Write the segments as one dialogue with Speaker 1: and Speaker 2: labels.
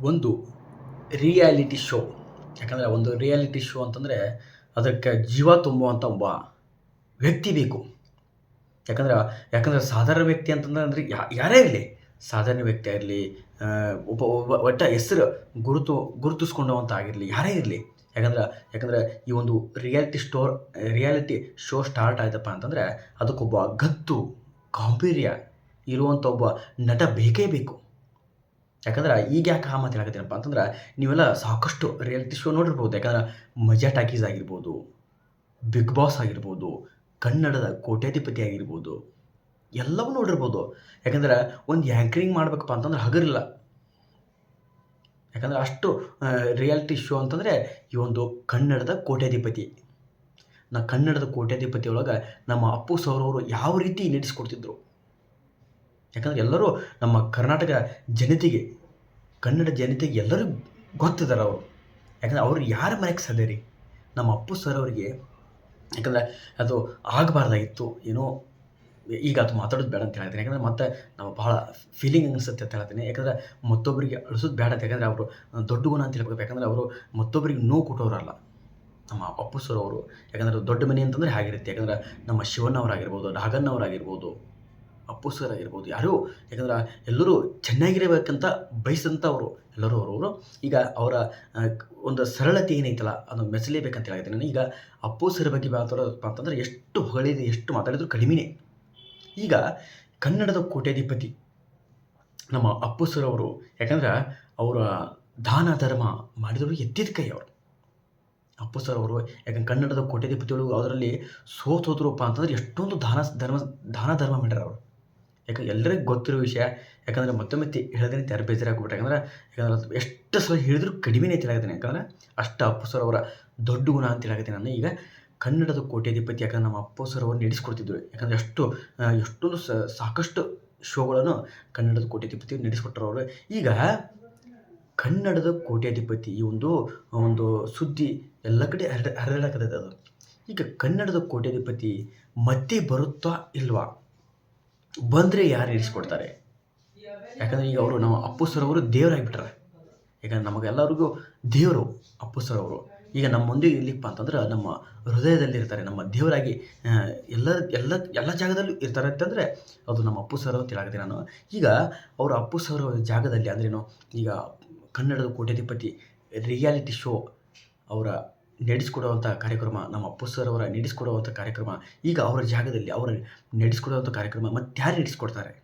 Speaker 1: ಒಂದು reality show. ಯಾಕಂದರೆ ಒಂದು ರಿಯಾಲಿಟಿ ಶೋ ಅಂತಂದರೆ ಅದಕ್ಕೆ ಜೀವ ತುಂಬುವಂಥ ಒಬ್ಬ ವ್ಯಕ್ತಿ ಬೇಕು. ಯಾಕಂದ್ರೆ, ಯಾಕಂದರೆ ಸಾಧಾರಣ ವ್ಯಕ್ತಿ ಅಂತಂದ್ರೆ ಅಂದರೆ ಯಾರೇ ಇರಲಿ. ಸಾಧಾರಣ ವ್ಯಕ್ತಿ ಆಗಿರಲಿ ಒಬ್ಬ ಒಬ್ಬ ಒಟ್ಟ ಹೆಸರು ಗುರುತು ಗುರುತಿಸ್ಕೊಂಡವಂಥ ಆಗಿರಲಿ, ಯಾರೇ ಇರಲಿ. ಯಾಕಂದ್ರೆ ಯಾಕಂದ್ರೆ ಈ ಒಂದು reality store, reality show start ಆಯ್ತಪ್ಪ ಅಂತಂದರೆ ಅದಕ್ಕೊಬ್ಬ ಗತ್ತು ಗಾಂಭೀರ್ಯ ಇರುವಂಥ ಒಬ್ಬ ನಟ ಬೇಕೇ ಬೇಕು. ಯಾಕಂದ್ರೆ ಈಗ ಯಾಕೆ ಆ ಮಾತು ಹೇಳಕತ್ತೀನಪ್ಪ ಅಂತಂದ್ರೆ ನೀವೆಲ್ಲ ಸಾಕಷ್ಟು ರಿಯಾಲಿಟಿ ಶೋ ನೋಡಿರ್ಬೋದು. ಯಾಕಂದ್ರೆ ಮಜಾ ಟಾಕೀಸ್ ಆಗಿರ್ಬೋದು, ಬಿಗ್ ಬಾಸ್ ಆಗಿರ್ಬೋದು, ಕನ್ನಡದ ಕೋಟ್ಯಾಧಿಪತಿ ಆಗಿರ್ಬೋದು, ಎಲ್ಲವೂ ನೋಡಿರ್ಬೋದು. ಯಾಕಂದ್ರೆ ಒಂದು ಆ್ಯಂಕರಿಂಗ್ ಮಾಡ್ಬೇಕಪ್ಪ ಅಂತಂದ್ರೆ ಹಗರಿಲ್ಲ. ಯಾಕಂದ್ರೆ ಅಷ್ಟು ರಿಯಾಲಿಟಿ ಶೋ ಅಂತಂದರೆ ಈ ಒಂದು ಕನ್ನಡದ ಕೋಟ್ಯಾಧಿಪತಿ. ನಾ ಕನ್ನಡದ ಕೋಟ್ಯಾಧಿಪತಿ ಒಳಗೆ ನಮ್ಮ ಅಪ್ಪು, ಸೌರವರು ಯಾವ ರೀತಿ ನಡೆಸ್ಕೊಡ್ತಿದ್ರು. ಯಾಕಂದ್ರೆ ಎಲ್ಲರೂ ನಮ್ಮ ಕರ್ನಾಟಕ ಜನತೆಗೆ, ಕನ್ನಡ ಜನತೆಗೆ ಎಲ್ಲರೂ ಗೊತ್ತಿದ್ದಾರೆ ಅವರು. ಯಾಕಂದ್ರೆ ಅವರು ಯಾರ ಮನೆಗೆ ಸದೇರಿ ನಮ್ಮ ಅಪ್ಪು ಸರ್ ಅವರಿಗೆ, ಯಾಕಂದ್ರೆ ಅದು ಆಗಬಾರ್ದಾಗಿತ್ತು. ಏನೋ, ಈಗ ಅದು ಮಾತಾಡೋದು ಬೇಡ ಅಂತ ಹೇಳ್ತೀನಿ. ಯಾಕಂದ್ರೆ ಮತ್ತೆ ನಾವು ಭಾಳ ಫೀಲಿಂಗ್ ಅನಿಸುತ್ತೆ ಅಂತ ಹೇಳ್ತೀನಿ. ಯಾಕಂದ್ರೆ ಮತ್ತೊಬ್ಬರಿಗೆ ಅಳಿಸೋದು ಬೇಡ ಅಂತ ಯಾಕಂದರೆ ಅವರು ದೊಡ್ಡ ಗುಣ ಅಂತ ಹೇಳ್ಬೇಕು. ಯಾಕಂದ್ರೆ ಅವರು ಮತ್ತೊಬ್ಬರಿಗೆ ನೋವು ಕೊಟ್ಟವರಲ್ಲ. ನಮ್ಮ ಅಪ್ಪು ಸರ್ ಅವರು, ಯಾಕಂದ್ರೆ ದೊಡ್ಡ ಮನೆ ಅಂತಂದರೆ ಹೇಗಿರುತ್ತೆ ಯಾಕಂದ್ರೆ ನಮ್ಮ ಶಿವಣ್ಣವರಾಗಿರ್ಬೋದು ನಾಗಣ್ಣವರಾಗಿರ್ಬೋದು ಅಪ್ಪು ಸರ್ ಆಗಿರ್ಬೋದು ಯಾರು? ಯಾಕಂದ್ರೆ ಎಲ್ಲರೂ ಚೆನ್ನಾಗಿರಬೇಕಂತ ಅವರು. ಎಲ್ಲರೂ ಅವರವರು. ಈಗ ಅವರ ಒಂದು ಸರಳತೆ ಏನೈತಲ್ಲ ಅದು ಮೆಚ್ಚಲೇಬೇಕಂತ ಹೇಳಿದೆ ನಾನು. ಈಗ ಅಪ್ಪು ಸರ್ ಬಗ್ಗೆ ಮಾತಾಡೋದಪ್ಪ ಅಂತಂದ್ರೆ ಎಷ್ಟು ಹೊಗಳಿದೆ, ಎಷ್ಟು ಮಾತಾಡಿದ್ರು ಕಡಿಮೆನೇ. ಈಗ ಕನ್ನಡದ ಕೋಟ್ಯಾಧಿಪತಿ ನಮ್ಮ ಅಪ್ಪು ಅವರು, ಯಾಕಂದ್ರೆ ಅವರ ದಾನ ಧರ್ಮ ಮಾಡಿದವರು ಎತ್ತಿದ ಕೈ ಅವರು. ಅಪ್ಪು ಸರ್ ಅವರು, ಯಾಕಂದ್ರೆ ಕನ್ನಡದ ಕೋಟ್ಯಾಧಿಪತಿಗಳು ಅದರಲ್ಲಿ ಸೋತೋದ್ರಪ್ಪ ಅಂತಂದ್ರೆ ಎಷ್ಟೊಂದು ದಾನ, ಧರ್ಮ ದಾನ ಧರ್ಮ ಮಾಡ್ಯಾರ ಅವರು. ಯಾಕಂದ್ರೆ ಎಲ್ಲರಿಗೂ ಗೊತ್ತಿರೋ ವಿಷಯ. ಯಾಕಂದರೆ ಮತ್ತೊಮ್ಮೆ ತಿ, ಹೇಳಿದ್ರೆ ಯಾರು ಬೇಜಾರಾಗ್ಬಿಟ್ರೆ ಯಾಕಂದ್ರೆ ಯಾಕಂದ್ರೆ ಎಷ್ಟು ಸಲ ಹೇಳಿದ್ರು ಕಡಿಮೆನೇ ತಿಳಾಗತ್ತೀನಿ ಯಾಕಂದ್ರೆ, ಅಷ್ಟು ಅಪ್ಪು ಸರ್ ಅವರ ದೊಡ್ಡ ಗುಣ ಅಂತ ಹೇಳಾಗತ್ತೀನಿ ನಾನು. ಈಗ ಕನ್ನಡದ ಕೋಟ್ಯಾಧಿಪತಿ ಯಾಕಂದ್ರೆ ನಮ್ಮ ಅಪ್ಪು ಸರ್ ಅವರು ನಡೆಸ್ಕೊಡ್ತಿದ್ರು. ಯಾಕಂದರೆ ಎಷ್ಟು ಎಷ್ಟೊಂದು ಸಾಕಷ್ಟು ಶೋಗಳನ್ನು ಕನ್ನಡದ ಕೋಟ್ಯಾಧಿಪತಿ ನಡೆಸ್ಕೊಟ್ರು ಅವರು. ಈಗ ಕನ್ನಡದ ಕೋಟ್ಯಾಧಿಪತಿ ಈ ಒಂದು ಒಂದು ಸುದ್ದಿ ಎಲ್ಲ ಕಡೆ ಹರಡ ಹರಿದಾಡಕತ್ತೈತೆ ಅದು. ಈಗ ಕನ್ನಡದ ಕೋಟ್ಯಾಧಿಪತಿ ಮತ್ತೆ ಬರುತ್ತಾ ಇಲ್ವಾ? ಬಂದರೆ ಯಾರು ಇರಿಸ್ಕೊಡ್ತಾರೆ? ಯಾಕಂದರೆ ಈಗ ಅವರು ನಮ್ಮ ಅಪ್ಪು ಸರ್ ಅವರು ದೇವರಾಗಿಬಿಟ್ರೆ. ಯಾಕಂದ್ರೆ ನಮಗೆಲ್ಲರಿಗೂ ದೇವರು, ಅಪ್ಪು ಸರ್ ಅವರು. ಈಗ ನಮ್ಮ ಮುಂದೆ ಇರ್ಲಿಪ್ಪ ಅಂತಂದ್ರೆ ನಮ್ಮ ಹೃದಯದಲ್ಲಿ ಇರ್ತಾರೆ, ನಮ್ಮ ದೇವರಾಗಿ ಎಲ್ಲ ಎಲ್ಲ ಎಲ್ಲ ಜಾಗದಲ್ಲೂ ಇರ್ತಾರೆ ಅಂತಂದರೆ ಅದು ನಮ್ಮ ಅಪ್ಪು ಸರ್ ತಿಳಾಗದೆ ನಾನು. ಈಗ ಅವರ ಅಪ್ಪು ಸರ್ ಜಾಗದಲ್ಲಿ ಅಂದ್ರೇನು? ಈಗ ಕನ್ನಡದ ಕೋಟ್ಯಾಧಿಪತಿ ರಿಯಾಲಿಟಿ ಶೋ ಅವರ ನಡೆಸ್ಕೊಡುವಂಥ ಕಾರ್ಯಕ್ರಮ, ನಮ್ಮ ಅಪ್ಪು ಸರ್ ಅವರ ನಡೆಸ್ಕೊಡುವಂಥ ಕಾರ್ಯಕ್ರಮ, ಈಗ ಅವರ ಜಾಗದಲ್ಲಿ ಅವರ ನಡೆಸ್ಕೊಡುವಂಥ ಕಾರ್ಯಕ್ರಮ ಮತ್ತೆ ಯಾರು ನಡೆಸ್ಕೊಡ್ತಾರೆ?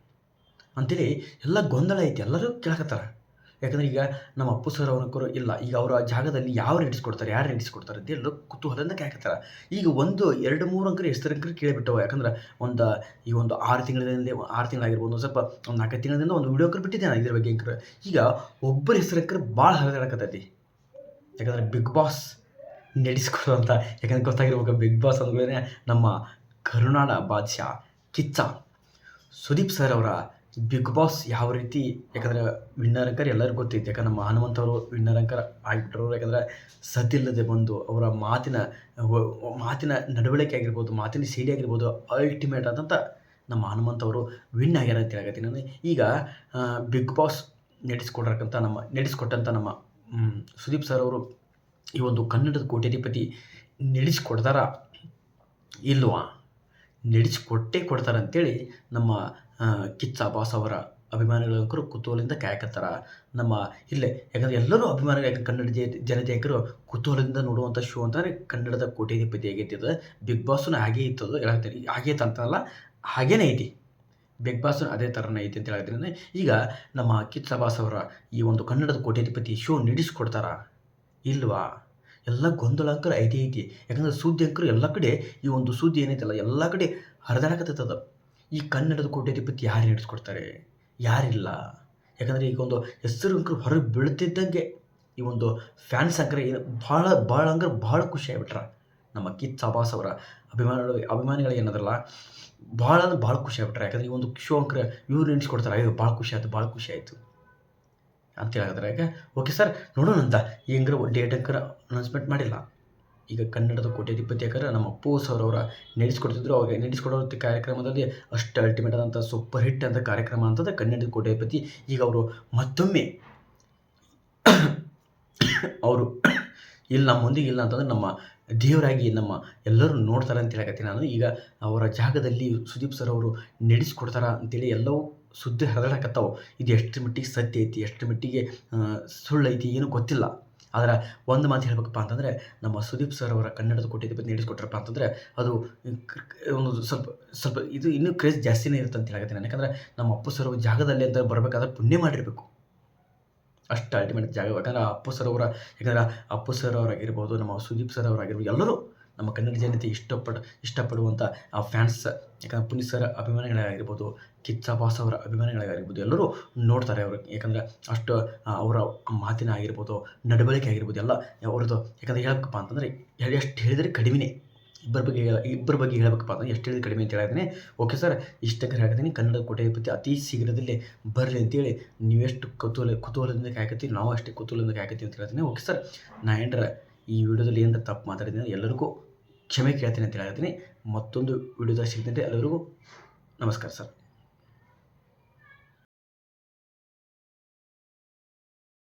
Speaker 1: ಅಂತೇಳಿ ಎಲ್ಲ ಗೊಂದಲ ಐತಿ, ಎಲ್ಲರೂ ಕೇಳಕತ್ತಾರ. ಯಾಕಂದ್ರೆ ಈಗ ನಮ್ಮ ಅಪ್ಪು ಸರ್ ಅವನಕ್ಕರು ಇಲ್ಲ, ಈಗ ಅವರ ಜಾಗದಲ್ಲಿ ಯಾವ ನಡೆಸ್ಕೊಡ್ತಾರೆ, ಯಾರು ನಡೆಸ್ಕೊಡ್ತಾರೆ ಅಂತ ಎಲ್ಲರೂ ಕುತೂಹಲದಿಂದ ಕೇಳಕತ್ತಾರ. ಈಗ ಒಂದು ಎರಡು ಮೂರು ಅಂಕರು ಎಷ್ಟು ಅಂಕರು ಕೇಳಿಬಿಟ್ಟವು, ಯಾಕಂದ್ರೆ ಒಂದು ಈ ಒಂದು ಆರು ತಿಂಗಳಿಂದ, ಆರು ತಿಂಗಳಾಗಿರ್ಬೋದು, ಒಂದು ಸ್ವಲ್ಪ ಒಂದು ನಾಲ್ಕೈದು ತಿಂಗಳಿಂದ ಒಂದು ವಿಡಿಯೋ ಅಂಕರು ಬಿಟ್ಟಿದ್ದೆ ನಾನು ಇದ್ರ ಬಗ್ಗೆ ಅಂಕರು. ಈಗ ಒಬ್ಬರ ಹೆಸರು ಅಂಕರು ಭಾಳ ಹರಿದಾಡಕತ್ತೈತಿ. ಯಾಕಂದ್ರೆ ಬಿಗ್ ಬಾಸ್ ನಡೆಸ್ಕೊಡುವಂಥ ಯಾಕಂದ್ರೆ ಗೊತ್ತಾಗಿರ್ಬೇಕು ಬಿಗ್ ಬಾಸ್ ಅಂದ್ರೆ ನಮ್ಮ ಕರುನಾಡ ಬಾದ್ಶಾ ಕಿಚ್ಚ ಸುದೀಪ್ ಸರ್ ಅವರ ಬಿಗ್ ಬಾಸ್ ಯಾವ ರೀತಿ ಯಾಕಂದ್ರೆ ವಿನ್ನರ್ ಅಂಕರ್ ಎಲ್ಲರಿಗೂ ಗೊತ್ತಿತ್ತು ಯಾಕಂದ್ರೆ ನಮ್ಮ ಹನುಮಂತ ಅವರು ವಿನ್ನರ್ ಅಂಕರ್ ಆಗಿಬಿಟ್ರು. ಯಾಕಂದ್ರೆ ಸದ್ದಿಲ್ಲದೆ ಬಂದು ಅವರ ಮಾತಿನ ಮಾತಿನ ನಡವಳಿಕೆ ಆಗಿರ್ಬೋದು, ಮಾತಿನ ಶೈಲಿ ಆಗಿರ್ಬೋದು ಅಲ್ಟಿಮೇಟ್ ಆದಂಥ ನಮ್ಮ ಹನುಮಂತ ಅವರು ವಿನ್ ಆಗ್ಯಾರ ಅಂತ ಹೇಳಕತ್ತೀನಿ ಅಂದರೆ ಈಗ ಬಿಗ್ ಬಾಸ್ ನಡೆಸ್ಕೊಡ್ರಕ್ಕಂಥ ನಮ್ಮ ನಡೆಸ್ಕೊಟ್ಟಂಥ ನಮ್ಮ ಸುದೀಪ್ ಸರ್ ಅವರು ಈ ಒಂದು ಕನ್ನಡದ ಕೋಟ್ಯಾಧಿಪತಿ ನಡೆಸ್ಕೊಡ್ತಾರ ಇಲ್ವಾ? ನಡೆಸ್ಕೊಟ್ಟೇ ಕೊಡ್ತಾರೆ ಅಂತೇಳಿ ನಮ್ಮ ಕಿಚ್ಚ ಬಾಸ್ ಅವರ ಅಭಿಮಾನಿಗಳಂಕರು ಕುತೂಹಲದಿಂದ ಕಾಯಕತ್ತಾರ. ನಮ್ಮ ಇಲ್ಲೇ, ಯಾಕಂದ್ರೆ ಎಲ್ಲರೂ ಅಭಿಮಾನಿಗಳು, ಯಾಕಂದ್ರೆ ಕನ್ನಡ ಜೆ- ಜನತೆ ಅಂಕರು ಕುತೂಹಲದಿಂದ ನೋಡುವಂಥ ಶೋ ಅಂತಂದರೆ ಕನ್ನಡದ ಕೋಟ್ಯಾಧಿಪತಿ ಆಗೈತಿ ಅದು ಬಿಗ್ ಬಾಸ್ನು ಹಾಗೇ ಇತ್ತದು ಹೇಳ್ತೀನಿ ಹಾಗೆ ಅಂತಲ್ಲ, ಹಾಗೇನೇ ಐತಿ. ಬಿಗ್ ಬಾಸ್ ಅದೇ ಥರನೇ ಐತಿ ಅಂತ ಹೇಳ್ತೀನಿ ಈಗ ನಮ್ಮ ಕಿಚ್ಚ ಬಾಸ್ ಅವರ ಈ ಒಂದು ಕನ್ನಡದ ಕೋಟ್ಯಾಧಿಪತಿ ಶೋ ನಡೆಸ್ಕೊಡ್ತಾರ ಇಲ್ವಾ? ಎಲ್ಲ ಗೊಂದಲ ಅಂಕರ ಐತಿ ಐತಿ. ಯಾಕಂದ್ರೆ ಸುದ್ದಿ ಅಂಕರು ಎಲ್ಲ ಕಡೆ ಈ ಒಂದು ಸುದ್ದಿ ಏನೈತಲ್ಲ, ಎಲ್ಲ ಕಡೆ ಹರಿದಾಡಕತ್ತದ ಈ ಕನ್ನಡದ ಕೋಟ್ಯಾಧಿಪತಿ ಯಾರು ನಡೆಸ್ಕೊಡ್ತಾರೆ ಯಾರಿಲ್ಲ. ಯಾಕಂದರೆ ಈಗ ಒಂದು ಹೆಸರು ಅಂಕರು ಹೊರಗೆ ಬೀಳ್ತಿದ್ದಂಗೆ ಈ ಒಂದು ಫ್ಯಾನ್ಸ್ ಅಂಕರ ಏನು ಭಾಳ ಭಾಳ ಅಂದ್ರೆ ಭಾಳ ಖುಷಿ ಆಗ್ಬಿಟ್ರ. ನಮ್ಮ ಕಿತ್ ಸಾಬಾಸ್ ಅವರ ಅಭಿಮಾನಿಗಳು ಅಭಿಮಾನಿಗಳು ಏನದಲ್ಲ, ಭಾಳ ಅಂದ್ರೆ ಭಾಳ ಖುಷಿ ಆಗ್ಬಿಟ್ರೆ. ಯಾಕಂದ್ರೆ ಈ ಒಂದು ಶೋ ಅಂಕರ ಇವ್ರು ನೆನೆಸ್ಕೊಡ್ತಾರೆ ಅಯ್ಯೋ, ಭಾಳ ಖುಷಿ ಆಯ್ತು, ಭಾಳ ಖುಷಿ ಆಯಿತು. ಅಂತ ಹೇಳಿದ್ರೆ ಈಗ ಓಕೆ ಸರ್ ನೋಡೋಣ ಅಂತ. ಹಂಗಾರೆ ಡೇಟ್ ಅಂಕರ ಅನೌನ್ಸ್ಮೆಂಟ್ ಮಾಡಿಲ್ಲ. ಈಗ ಕನ್ನಡದ ಕೋಟ್ಯಾಧಿಪತಿ ಯಾಕಂದ್ರೆ ನಮ್ಮ ಅಪ್ಪು ಸರ್ ಅವರ ನಡೆಸ್ಕೊಡ್ತಿದ್ರು. ಅವಾಗ ನಡೆಸ್ಕೊಡೋ ಕಾರ್ಯಕ್ರಮದಲ್ಲಿ ಅಷ್ಟು ಅಲ್ಟಿಮೇಟ್ ಆದಂಥ ಸೂಪರ್ ಹಿಟ್ ಅಂತ ಕಾರ್ಯಕ್ರಮ ಅಂತಂದ್ರೆ ಕನ್ನಡದ ಕೋಟ್ಯಾಧಿಪತಿ ಈಗ ಅವರು ಮತ್ತೊಮ್ಮೆ ಅವರು ಇಲ್ಲಿ ನಮ್ಮ ಮುಂದೆ ಇಲ್ಲ ಅಂತಂದ್ರೆ ನಮ್ಮ ದೇವರಾಗಿ ನಮ್ಮ ಎಲ್ಲರೂ ನೋಡ್ತಾರೆ ಅಂತ ಹೇಳಕತ್ತೀನಿ ನಾನು. ಈಗ ಅವರ ಜಾಗದಲ್ಲಿ ಸುದೀಪ್ ಸರ್ ಅವರು ನಡೆಸ್ಕೊಡ್ತಾರ ಅಂತೇಳಿ ಎಲ್ಲವೂ ಸುದ್ದಿ ಹರಡಕತ್ತಾವು. ಇದು ಎಷ್ಟು ಮಟ್ಟಿಗೆ ಸತ್ಯ ಐತಿ, ಎಷ್ಟು ಮಟ್ಟಿಗೆ ಸುಳ್ಳು ಐತಿ ಏನು ಗೊತ್ತಿಲ್ಲ. ಆದ್ರೆ ಒಂದು ಮಾತು ಹೇಳ್ಬೇಕಪ್ಪ ಅಂತಂದರೆ, ನಮ್ಮ ಸುದೀಪ್ ಸರ್ ಅವರ ಕನ್ನಡದ ಕೋಟೆ ಬಗ್ಗೆ ನೀಡಿಸ್ಕೊಟ್ರಪ್ಪ ಅಂತಂದರೆ, ಅದು ಒಂದು ಸ್ವಲ್ಪ ಸ್ವಲ್ಪ ಇದು ಇನ್ನೂ ಕ್ರೇಜ್ ಜಾಸ್ತಿನೇ ಇರುತ್ತೆ ಅಂತ ಹೇಳಕತ್ತೀನಿ. ಯಾಕಂದ್ರೆ ನಮ್ಮ ಅಪ್ಪು ಸರ್ ಅವ್ರ ಜಾಗದಲ್ಲಿ ಅಂತ ಬರಬೇಕಾದ್ರೆ ಪುಣ್ಯ ಮಾಡಿರಬೇಕು. ಅಷ್ಟು ಅಲ್ಟಿಮೇಟ್ ಜಾಗ. ಯಾಕಂದ್ರೆ ಅಪ್ಪು ಸರ್ ಅವರ, ಯಾಕಂದ್ರೆ ಅಪ್ಪು ಸರ್ ಅವರಾಗಿರ್ಬೋದು, ನಮ್ಮ ಸುದೀಪ್ ಸರ್ ಅವರಾಗಿರ್ಬೋದು, ಎಲ್ಲರೂ ನಮ್ಮ ಕನ್ನಡ ಜನತೆ ಇಷ್ಟಪಡ ಇಷ್ಟಪಡುವಂಥ ಆ ಫ್ಯಾನ್ಸ್ ಯಾಕಂದರೆ ಪುನೀತ್ ಸರ್ ಅಭಿಮಾನಿಗಳಾಗಿರ್ಬೋದು, ಕಿಚ್ಚ ಬಾಸ್ ಅವರ ಅಭಿಮಾನಿಗಳಾಗಿರ್ಬೋದು, ಎಲ್ಲರೂ ನೋಡ್ತಾರೆ ಅವರು. ಯಾಕಂದ್ರೆ ಅಷ್ಟು ಅವರ ಮಾತಿನ ಆಗಿರ್ಬೋದು, ನಡವಳಿಕೆ ಆಗಿರ್ಬೋದು, ಎಲ್ಲ ಅವ್ರದ್ದು. ಯಾಕಂದರೆ ಹೇಳಬೇಕಪ್ಪ ಅಂತಂದರೆ ಎಷ್ಟು ಹೇಳಿದರೆ ಕಡಿಮೆ ಇಬ್ಬರ ಬಗ್ಗೆ ಇಬ್ಬರ ಬಗ್ಗೆ ಹೇಳಬೇಕಪ್ಪ ಅಂದರೆ ಎಷ್ಟು ಹೇಳಿದ್ರೆ ಕಡಿಮೆ ಅಂತ ಹೇಳಿದ್ದೀನಿ ಓಕೆ ಸರ್, ಇಷ್ಟಕ್ಕೆ ಹೇಳ್ತೀನಿ ಕನ್ನಡ ಕೋಟೆ ಪತಿ ಅತಿ ಶೀಘ್ರದಲ್ಲಿ ಬರಲಿ ಅಂತೇಳಿ ನೀವೆಷ್ಟು ಕುತೂಹಲ, ಕುತೂಹಲದಿಂದ ಕಾಯಕತ್ತೀವಿ ನಾವು ಅಷ್ಟೇ ಕುತೂಹಲದಿಂದ ಕಾಯ್ಕತ್ತೀವಿ ಅಂತ ಹೇಳ್ತೀನಿ. ಓಕೆ ಸರ್ ನಾ ಏನರ ಈ ವಿಡಿಯೋದಲ್ಲಿ ಏನಂತ ತಪ್ಪು ಮಾತಾಡಿದ್ದೀನಿ ಎಲ್ಲರಿಗೂ ಕ್ಷಮೆ ಕೇಳ್ತೀನಿ ಅಂತ ಹೇಳ್ತೀನಿ ಮತ್ತೊಂದು ವಿಡಿಯೋದಲ್ಲಿ ಸಿಗ್ತಂತೆ ಎಲ್ಲರಿಗೂ ನಮಸ್ಕಾರ ಸರ್.